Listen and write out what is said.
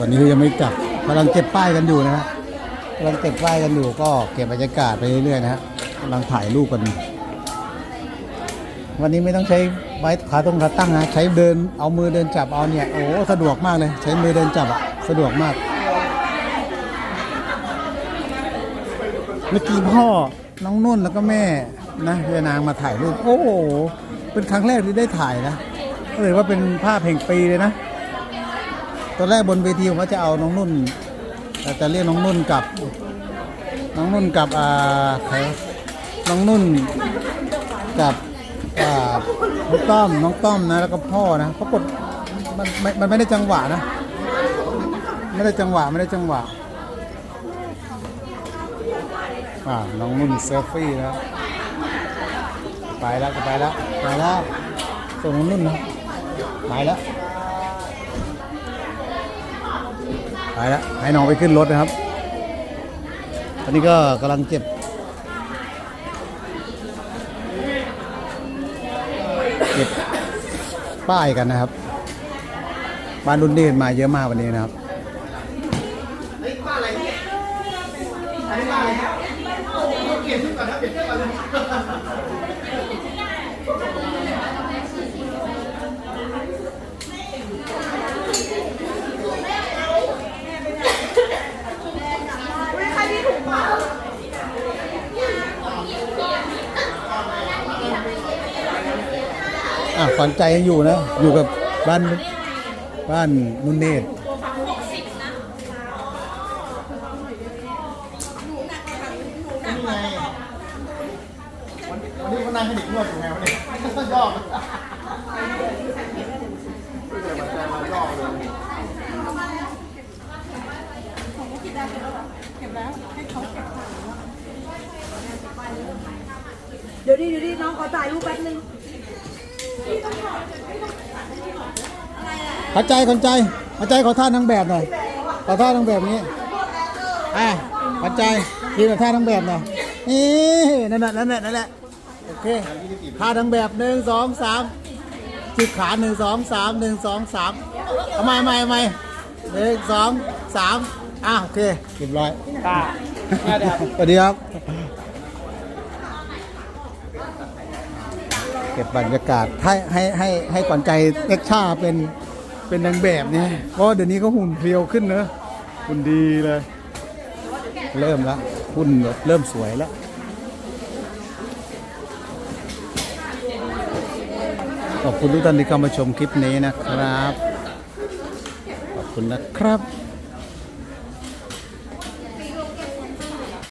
ตอนนี้คือยังไม่กลับกำลังเก็บป้ายกันอยู่นะฮะกำลังเก็บป้ายกันอยู่ก็เก็บบรรยากาศไปเรื่อยๆนะฮะกำลังถ่ายรูปกัน วันนี้ไม่ต้องใช้ไม้ขาตรงขาตั้งนะใช้เดินเอามือเดินจับเอาเนี่ยโอ้สะดวกมากเลย ใช้มือเดินจับอะสะดวกมาก เมื่อกี้พ่อน้องนุ่นแล้วก็แม่นะยานางมาถ่ายรูป โอ้โหเป็นครั้งแรกที่ได้ถ่ายนะก็เลยว่าเป็นภาพแห่งปีเลยนะ ตอนแรกบนเวทีผมว่าจะเอาน้องนุ่นจะเรียกน้องนุ่นกับ น้องนุ่นกับอ่าใครน้องนุ่นกับอ่าน้องต้อมน้องต้อมนะแล้วก็พ่อนะปรากฏมันมันมันไม่ได้จังหวะนะ ไม่ได้จังหวะไม่ได้จังหวะอ่าน้องนุ่นเซลฟี่แล้วไปแล้วไปแล้วไปแล้วส่งน้องนุ่นนะไปแล้ว ไปแล้วให้น้องไปขึ้นรถนะครับ ตอนนี้ก็กำลังเจ็บเจ็บป้ายกันนะครับ บ้านรุ่นนี้มาเยอะมากวันนี้นะครับอป้าอะไรเนี่ยอันนี้ป้าอะไรครับเก็บขึ้นก่อนนะเก็บขึ้นก่อนเลย วัญใจยังอยู่นะ อยู่กับบ้านบ้านนุ่นเนตรวันนี้เขานั่งให้เด็กนวดอยู่ไงวันนี้ยอกยอกเลยเดี๋ยวดิเดี๋ยวดิน้องขอถ่ายรูปแป๊บนึง ขวัญใจขวัญใจขวัญใจขอท่านางแบบหน่อยขอท่านางแบบนี้อะขวัญใจยืนกับท่านางแบบหน่อยนี่นั่นแหละนั่นแหละนั่นแหละโอเคท่านางแบบหนึ่งสองสามจิกขาหนึ่งสองสามหนึ่งสองสามเอาใหม่ใหม่ใหม่หนึ่งสองสามอะโอเคเรียบร้อยตาแม่เดี๋ยวสวัสดีครับ เก็บบรรยากาศให้ให้ให้ให้ขวัญใจเอ็กชาเป็นเป็นนางแบบเนี่ยเพราะเดี๋ยวนี้เขาหุ่นเพรียวขึ้นเนอะหุ่นดีเลย เริ่มแล้วหุ่นแบบเริ่มสวยแล้วขอบคุณทุกท่านที่เข้ามาชมคลิปนี้นะครับ ขอบคุณนะครับ